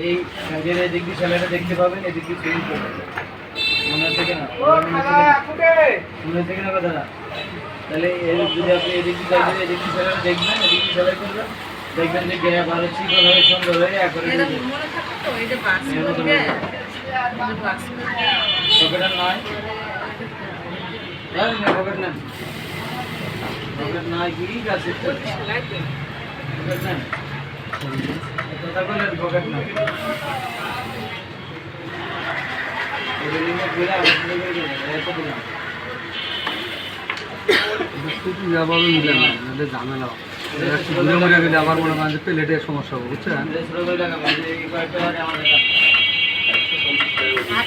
এই কাজের এদিক দিয়ে ছেলেটা দেখতে পাবেন এদিক দিয়ে সুইং করবে মনে হচ্ছে কিনা? মনে হচ্ছে কিনা? কথাটা? তাহলে এর যদি আপনি এদিক দিয়ে যাবেন এদিক দিয়ে ছেলেটা দেখবেন এদিক দিয়ে সেলাই করবেন দেখবেন যে গেয়া ভালো চিকন হয়ে সুন্দর হয়ে একবারে এটা মনে থাকে তো এই যে বাক্স করবে? বাক্স পকেটের নয় পকেট নেন পকেট নয় কি? গাছে পকেট নেন ঝামেলা ঘুরে মরে গেলে আবার মনে করেন যে প্লেটের সমস্যা হবে বুঝছেন হাত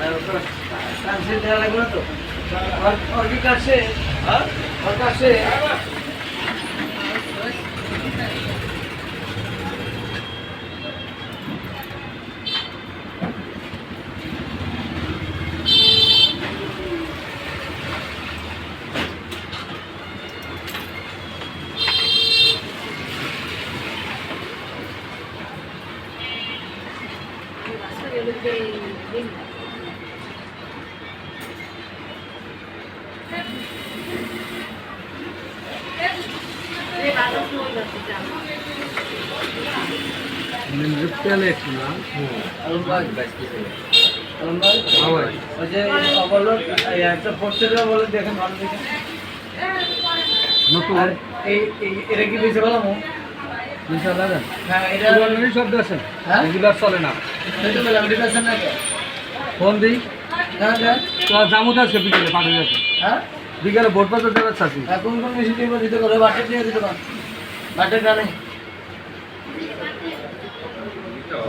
কাছে দেওয়া লাগবে না তো ওর- ওর কি কাছে ওর কাছে প্লেট না আলম ভাই আলম ভাই হ্যাঁ ভাই ওই যে অবলক এই একটা পোস্টারে বলে দেখেন ভালো দেখেন নতুন এই এই- এটা কি বেশি হ্যাঁ শব্দ আছে হ্যাঁ? রেগুলার চলে না ফোন দিই। হ্যাঁ জামুত আছে বিকেলে পাঠিয়ে যাচ্ছে হ্যাঁ? বিকেলে ভোট বাজার দেওয়ার হ্যাঁ, কোন কোন মেশিন দিতে করে বাটের দিয়ে দিতে বাটের গানে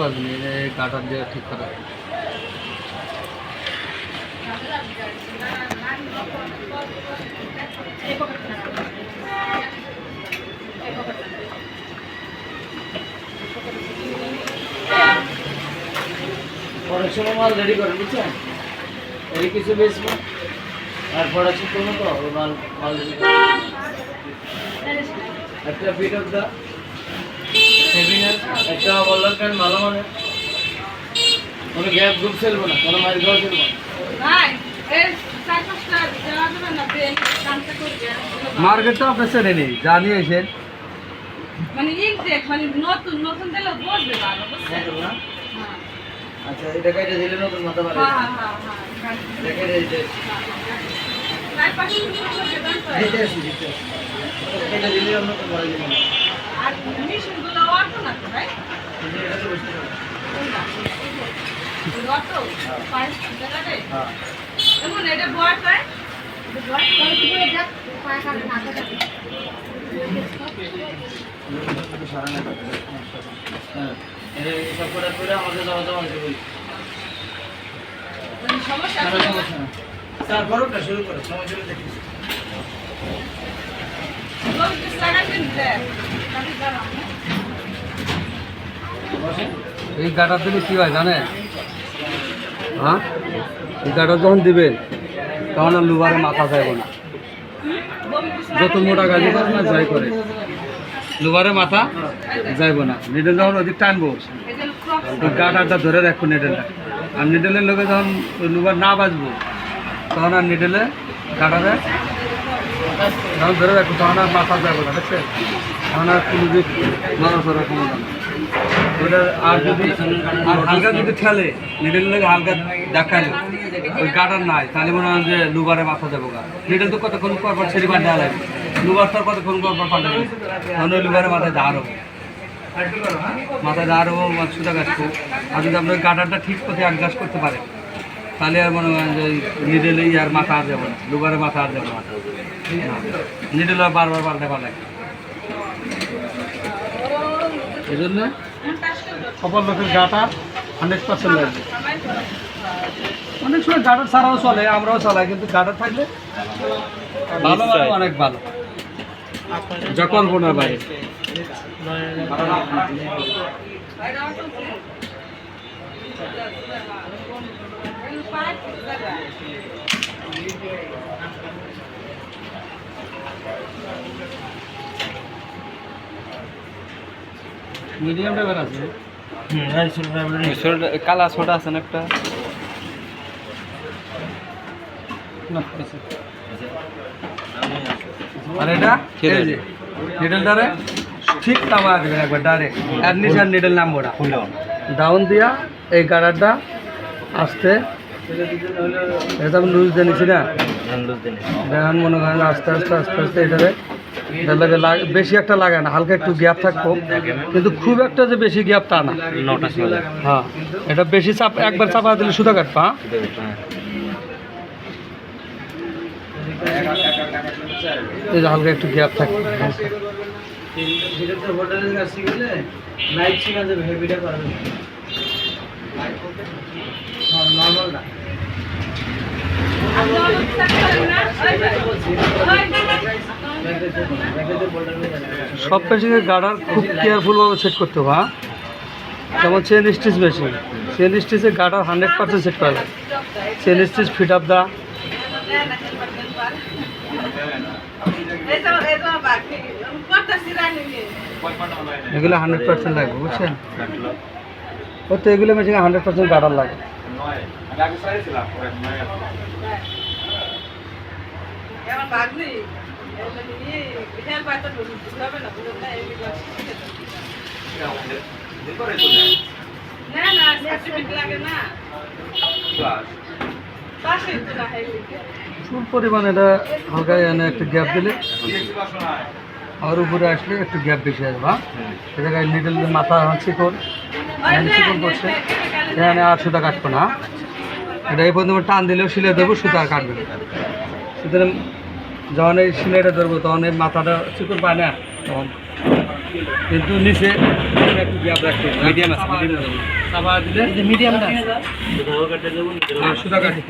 বাজনি এই কাটার দিয়ে ঠিক করা। মাল রেডি করেন বুঝছেন? এই কিছু বেচবো? আর তো? মাল মাল একটা পিট অফ দা সেভিনার একটা বললাম কেন ভালো মানে কোনো গ্যাপ গ্রুপ চলবো না কোনো মাইল খাওয়া চলবো না। ভাই এই চার পাঁচটা দেওয়া যাবে না পেন কামটা করবে। মার্কেট তো আপনি চেনে জানিয়েছেন মানে ইনটেক মানে নতুন নতুন দিলে বসবে ভালো বুঝছেন? হ্যাঁ না হ্যাঁ। আচ্ছা এটা কাইটা দিলে নতুন মাথা পারে হ্যাঁ হ্যাঁ হ্যাঁ দেখে দিতে। চার পাঁচটা কিছু করবে জান তো? দিতে আসি দিতে আসি। এটা দিলে আমরা বাড়ি দিব না। আর মেশিনগুলো অটো না তো যে এটা তো বুঝতে পারো অটো পাঁচ হ্যাঁ। এমন এটা হয় হ্যাঁ। সব করে করে বলি। মানে সমস্যা না স্যার শুরু করো সময় দেখি। এই গাটার দিলে কী হয় জানেন? হ্যাঁ? এই গাটা যখন দিবেন তখন আর লুবারে মাথা যাইব না। যত মোটা গাড়ি করে না যাই করে। লুবারে মাথা যাইব না। নিডেল যখন ওদিক টানবো, ওই ধরে রাখব নিডেলটা আর নিডেলের লোকে যখন লুবার না বাজবো, তখন আর নিডেলে গাটারে যখন ধরে রাখব, তখন আর মাথা যাব না দেখছে তখন আর কোনো দিক নড়াচড়া ক্ষমতা আর যদি আর হালকা যদি খেলে নিডেল লোক হালকা দেখাল ওই গাটার নাই, তাহলে মনে হয় যে লুবারে মাথা যাব গা। নিডেল তো কতক্ষণ পর পর ছেড়ে পাল্টে লাগবে? লুবার তো আর কতক্ষণ পর পর পাল্টে লাগবে তখন ওই লুবারে মাথায় হব মাথায় হব সুতা কাটবো। আর যদি আপনার গাটারটা ঠিক পথে অ্যাডজাস্ট করতে পারে তাহলে আর মনে হয় যে নিডেলেই আর মাথা আর যাবে না লুবারে মাথা আর যাবে না। নিডেল আর বারবার পাল্টে পাল্টে। এই জন্য সকল লোকের গাটা হান্ড্রেড পার্সেন্ট লাগবে অনেক সময় গাটার ছাড়াও চলে আমরাও চালাই কিন্তু গাটার থাকলে ভালো মানে অনেক ভালো। যা কল্পনার বাইরে মিডিয়াম টাইপের আছে? কালা ছোট আছে না একটা? না। আর এটা? এই যে নিডলটারে ঠিক নামা দেবেন একবার ডাইরেক্ট আর নিচে আর নিডল নামবো না ডাউন দিয়া এই গাড়ারটা আস্তে। এটা আমি লুজ দিয়ে না? দেখেন মনে করেন আস্তে আস্তে আস্তে আস্তে এটারে বেশি একটা লাগে না হালকা একটু গ্যাপ থাকব কিন্তু খুব একটা যে বেশি গ্যাপ তা না। হ্যাঁ এটা বেশি চাপ একবার চাপা দিলে সুতা কাটবা এই যে হালকা একটু গ্যাপ না সব মেশিনের গার্ডার খুব কেয়ারফুলভাবে সেট করতে হবে হ্যাঁ? যেমন চেন স্টিচ মেশিন চেন স্টিচে গার্ডার হান্ড্রেড পার্সেন্ট সেট করা যায় চেন স্টিচ ফিট আপ দা এগুলো হান্ড্রেড পার্সেন্ট লাগবে বুঝছেন? ও তো এগুলো মেশিনে হান্ড্রেড পার্সেন্ট গার্ডার লাগে। না না লাগে না। প্রচুর পরিমাণ এটা হালকা এনে একটু গ্যাপ দিলে। আর উপরে আসলে একটু গ্যাপ বেশি আসবে হ্যাঁ? এটা গায়ে লিটল মাথা এখানে চিকন করছে এখানে আর সুতা কাটবো না? এটা এই পর্যন্ত টান দিলেও সিলে দেবো সুতা আর কাটবে সুতরাং যখন এই সিলাইটা ধরবো তখন এই মাথাটা চিকন পায় না তখন কিন্তু নিচে একটু গ্যাপ রাখতে মিডিয়াম আছে। মিডিয়াম চাপা দিলে মিডিয়ামটা হ্যাঁ সুতা কাটি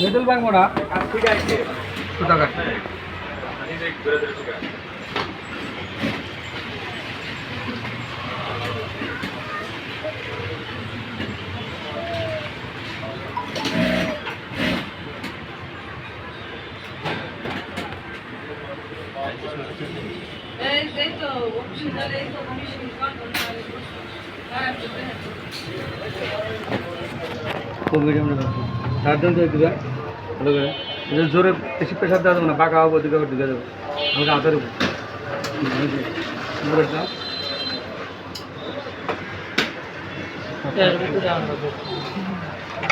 মিডল ভাঙবো না সুতা কাটি এই এই তো অফিসিয়াল এই তো কমিশন কন্ট্রোল আর তো দিবে ভালো করে। জোরে বেশি প্রেশার দেওয়া যাবে না বাঁকা হব দিকে ঢুকে দেবো আমাকে হাতের উপর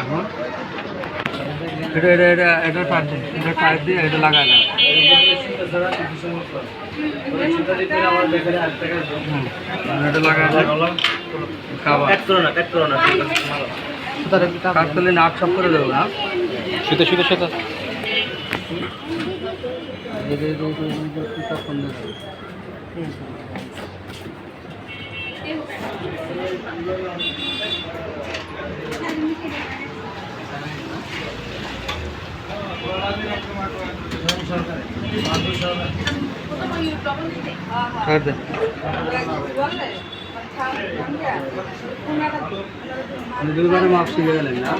হ্যাঁ। এটা এটা এটা এটা টাইট দিন এটা টাইট দিয়ে এটা লাগাই না হুম। এটা লাগাই খাবার। কাঠ তুলে নাক সব করে দেবো না? সুতো সুতো সুতো। কাট দে দুবারে মাপ শিখে গেলেন না?